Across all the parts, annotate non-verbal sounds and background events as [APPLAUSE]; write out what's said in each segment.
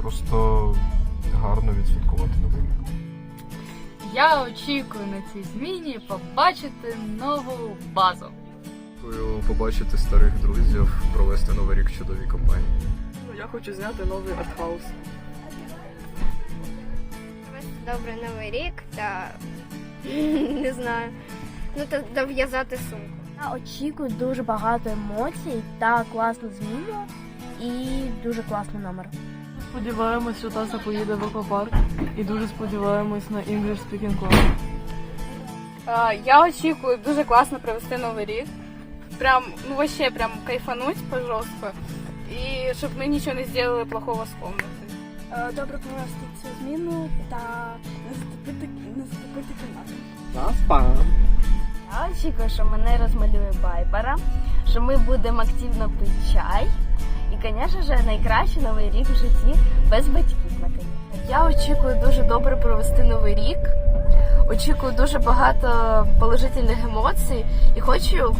Просто гарно відсвяткувати новий рік. Я очікую на цій зміні побачити нову базу. Хочу побачити старих друзів, провести новий рік в чудовій компанії. Ну, я хочу зняти новий артхаус. Провести добрий новий рік та [LAUGHS] не знаю. Ну та дов'язати сумку. Я очікую дуже багато емоцій та класну зміну і дуже класний номер. Сподіваємось, що Таса поїде в аквапарк і дуже сподіваємось на English Speaking Club. Е, Я очікую дуже класно провести новий рік. Прям, ну вообще прям кайфануть по жорстко. І щоб ми нічого не зробили плохого з комнати. Добре провести цю зміну та не затопити, не затопити кімнату. Я очікую, що мене розмалює Байбара, що ми будемо активно пити чай. Звісно ж, найкращий новий рік в житті без батьків наконець. Я очікую дуже добре провести новий рік. Очікую дуже багато положительних емоцій і хочу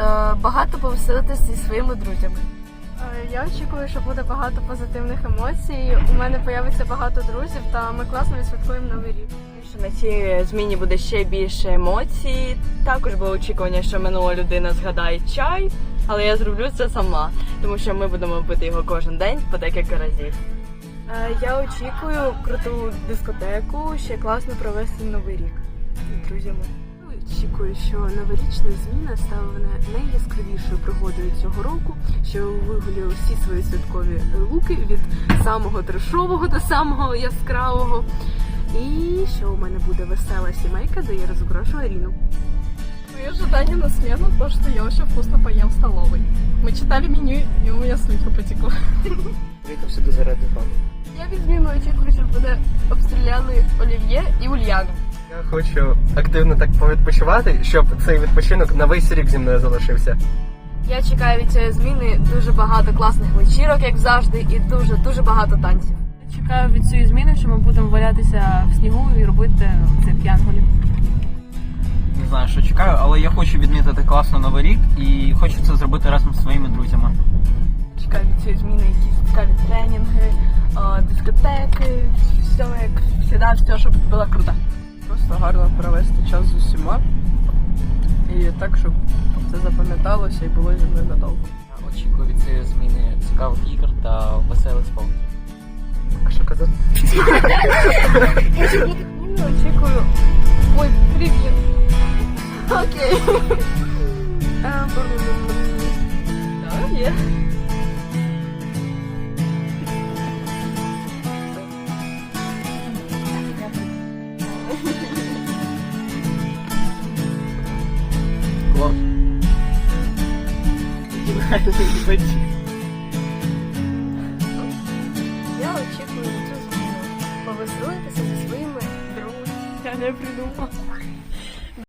е, багато повеселитися зі своїми друзями. Е, Я очікую, що буде багато позитивних емоцій. У мене появиться багато друзів, та ми класно відсвяткуємо новий рік. що на цій зміні буде ще більше емоцій. Також було очікування, що минула людина згадає чай, але я зроблю це сама, тому що ми будемо пити його кожен день по декілька разів. Я очікую круту дискотеку, ще класно провести новий рік з друзями. Очікую, що новорічна зміна стане найяскравішою пригодою цього року, що вигулю всі свої святкові луки від самого трешового до самого яскравого. І що у мене буде весела сімейка, де я розукрашу Аріну. Мои ожидания на смену то, что я очень вкусно поем в столовой. Мы читали меню, и у меня слюнка потекла. Вітався до заради вам. Я від зміну очікую, що буде обстріляли Олів'є і Ульяну. Я хочу активно так повідпочивати, щоб цей відпочинок на весь рік зі мною залишився. Я чекаю від цієї зміни дуже багато класних вечірок, як завжди, і дуже дуже багато танців. Чекаю від цієї зміни, що ми будемо валятися в снігу і робити цих янголів. Не знаю, що чекаю, але я хочу відмітити класно новий рік і хочу це зробити разом з своїми друзями. Чекаю від цієї зміни якісь цікаві тренінги, дискотеки, все як завжди, все, щоб було круто. Просто гарно провести час з усіма. І так, щоб це запам'яталося і було зі мною надовго. Очікую від цієї зміни цікавих ігор та веселих спортів. А що казати? Очікую. Ой, привіт. Окей. Є. Клас. Я очікую цю зміну повеселитися зі 我今天不说话。